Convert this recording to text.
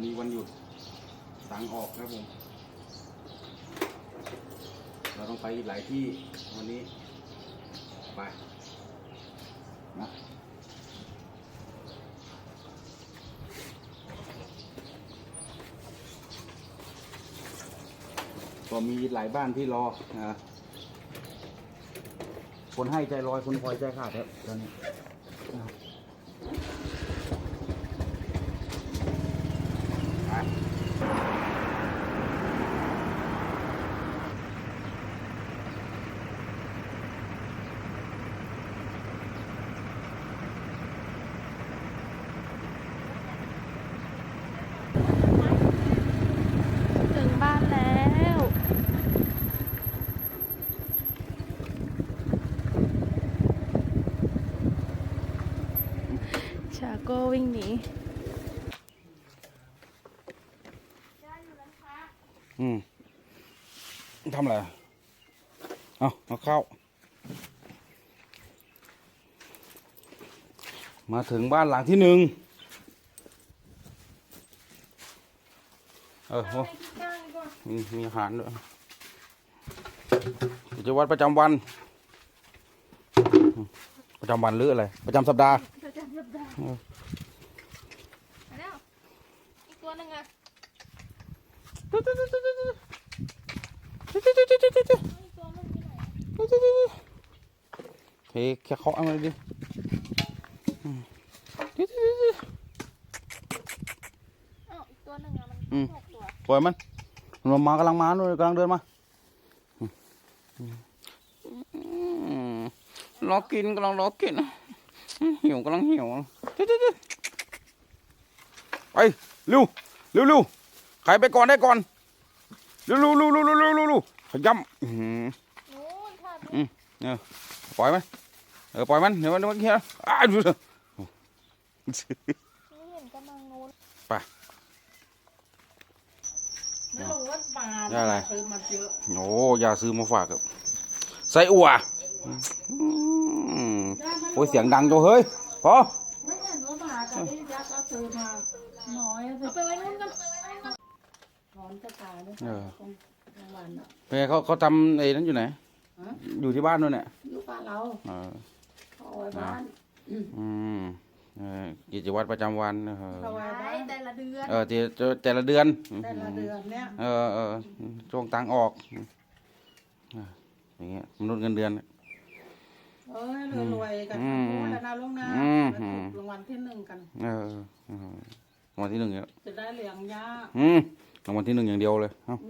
วันนี้วันหยุดตังออกครับผม เราต้องไปอีกหลายที่วันนี้ ไปนะก็มีหลายบ้านที่รอนะคนให้ใจลอย คนคอยใจขาดครับตอนนี้นะครับไป ถึงบ้านแล้ว ชาโก้วิ่งหนีอืมทำอะไร เอาเอาเข้า มาถึงบ้านหลังที่หนึ่งเออโอ้มีมีอาหารด้วยกิจวัตรประจำวัน ประจำวันหรืออะไร ประจำสัปดาห์ ประจำสัปดาห์เออไปแล้วอีกตัวหนึ่งอะอีกตัวมันมีไหนเฮ้ยแค่เคาะเอามาดิอ้าวอีกตัวหนึ่งอะมันหกตัวปล่อยมันมันมากำลังมาด้วยกำลังเดินมาอืมรอกินกำลังรอกิน หิวกำลังหิวไปเร็วเร็วเร็วใครไปก่อนได้ก่อนเร็วเร็วเร็วเร็วเร็วเร็วขย้ำนู่นค่ะอืมเออปล่อยมันเออปล่อยมันเดี๋ยวมันเฮียอ้าวดูเถอะไปไม่รู้ว่าปลาอะไรซื้อมาเยอะโอ้ยาซื้อมาฝากกับไส้อั่วอืม โอ้ยเสียงดังจังเฮ้ยพอไม่เห็นว่าปลากับที่ยักษ์ก็ซื้อมาน้อยสิเอาไปไว้นู้นกันถอนจะตายด้วยเออตรงกลางวันอะเป็นไงเขาเขาทำไอ้นั้นอยู่ไหน ฮะ อยู่ที่บ้านด้วยเนี่ยลูกปลาเราเออเขาเอาไว้บ้านอืมเออกิจวัตรประจำวันเออเอาไว้บ้านแต่ละเดือนเออแต่แต่ละเดือน แต่ละเดือนเนี้ยเออเออช่วงตังค์ออกเอออย่างเงี้ยมนุษย์เงินเดือน เอ้ยรวยๆกันอืทั้งมคู่แล้วนะลูกนะอืมแล้วถูกรางวัลที่หนึ่งกัน เออเออรางวัลที่หนึ่งเนี่ยจะได้เลี้ยงยาอืมรางวัลที่หนึ่งอย่างเดียวเลยเอ้าอ